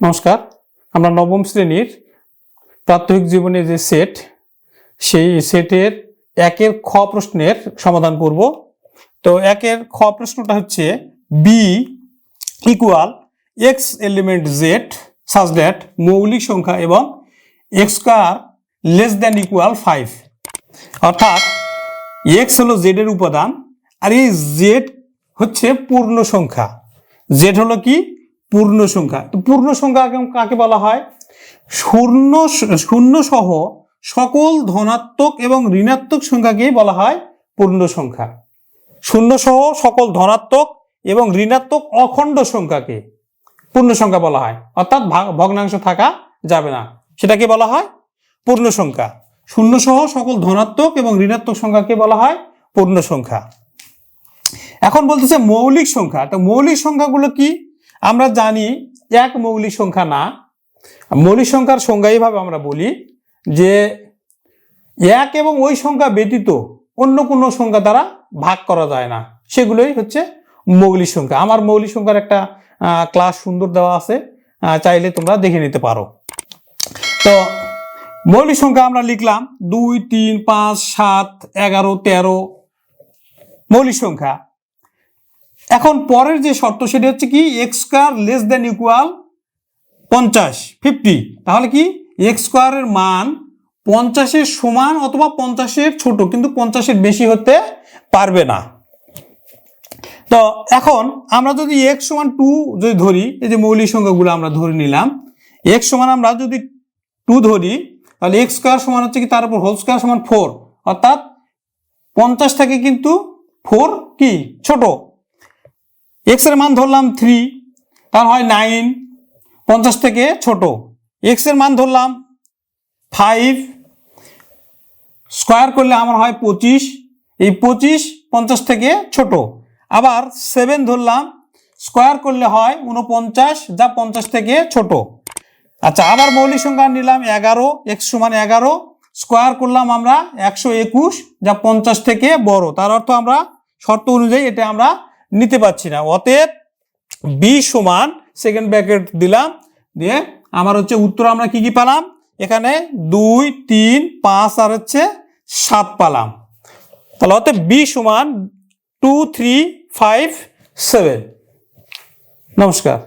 নমস্কার, আমরা নবম শ্রেণির প্রাত্যহিক জীবনে যে সেট সেই সেটের একের খ প্রশ্নের সমাধান করব। তো একের খ প্রশ্নটা হচ্ছে B equal x element Z such that মৌলিক সংখ্যা এবং x square less than equal five অর্থাৎ এক্স হলো জেডের উপাদান, আর এই জেড হচ্ছে পূর্ণ সংখ্যা। জেড হলো কি? পূর্ণ সংখ্যা। তো পূর্ণ সংখ্যা কাকে- বলা হয়? শূন্য শূন্য সহ সকল ধনাত্মক এবং ঋণাত্মক সংখ্যাকেই বলা হয় পূর্ণ সংখ্যা। শূন্য সহ সকল ধনাত্মক এবং ঋণাত্মক অখণ্ড সংখ্যাকে পূর্ণ সংখ্যা বলা হয়। অর্থাৎ ভাগ- ভগ্নাংশ থাকা যাবে না। সেটাকে বলা হয় পূর্ণ সংখ্যা। শূন্য সহ সকল ধনাত্মক এবং ঋণাত্মক সংখ্যাকে বলা হয় পূর্ণ সংখ্যা। এখন বলতেছে মৌলিক সংখ্যা। তো মৌলিক সংখ্যাগুলো কি? আমরা জানি এক মৌলিক সংখ্যা না। মৌলিক সংখ্যার সংজ্ঞা এইভাবে আমরা বলি যে এক এবং ওই সংখ্যা ব্যতীত অন্য কোনো সংখ্যা দ্বারা ভাগ করা যায় না। সেগুলোই হচ্ছে মৌলিক সংখ্যা। আমার মৌলিক সংখ্যার একটা ক্লাস সুন্দর দেওয়া আছে চাইলে তোমরা দেখে নিতে পারো। তো মৌলিক সংখ্যা আমরা লিখলাম দুই, তিন, পাঁচ, সাত, এগারো, তেরো মৌলিক সংখ্যা। এখন পরের যে শর্ত সেটি হচ্ছে কি x square less than equal পঞ্চাশ ফিফটি তাহলে কি এক্স স্কোয়ারের মান পঞ্চাশের সমান অথবা পঞ্চাশের ছোট, কিন্তু পঞ্চাশের বেশি হতে পারবে না। তো এখন আমরা যদি এক্স সমান টু যদি ধরি, এই যে মৌলিক সংখ্যাগুলো আমরা ধরে নিলাম এক্স সমান আমরা যদি টু ধরি, তাহলে এক্স স্কোয়ার সমান হচ্ছে কি, তার উপর হোল স্কোয়ার সমান ফোর অর্থাৎ পঞ্চাশ থেকে কিন্তু ফোর কি, ছোট। এক্সের মান ধরলাম থ্রি তার হয় নাইন পঞ্চাশ থেকে ছোট। এক্সের মান ধরলাম ফাইভ স্কোয়ার করলে আমার হয় পঁচিশ, এই পঁচিশ, পঞ্চাশ থেকে ছোট। আবার সেভেন ধরলাম স্কোয়ার করলে হয় উনপঞ্চাশ যা পঞ্চাশ থেকে ছোট। আচ্ছা আবার মৌলিক সংখ্যা নিলাম এগারো এক্স সমান এগারো স্কোয়ার করলাম আমরা একশো একুশ, যা পঞ্চাশ থেকে বড়। তার অর্থ আমরা শর্ত অনুযায়ী এটা আমরা নিতে পারছি না। অতএব বি সমান সেকেন্ড ব্র্যাকেট দিলাম, দিয়ে আমার হচ্ছে উত্তর আমরা কি কি পালাম? এখানে দুই, তিন, পাঁচ আর হচ্ছে সাত পালাম। তাহলে অতএব বি সমান টু থ্রি ফাইভ সেভেন নমস্কার।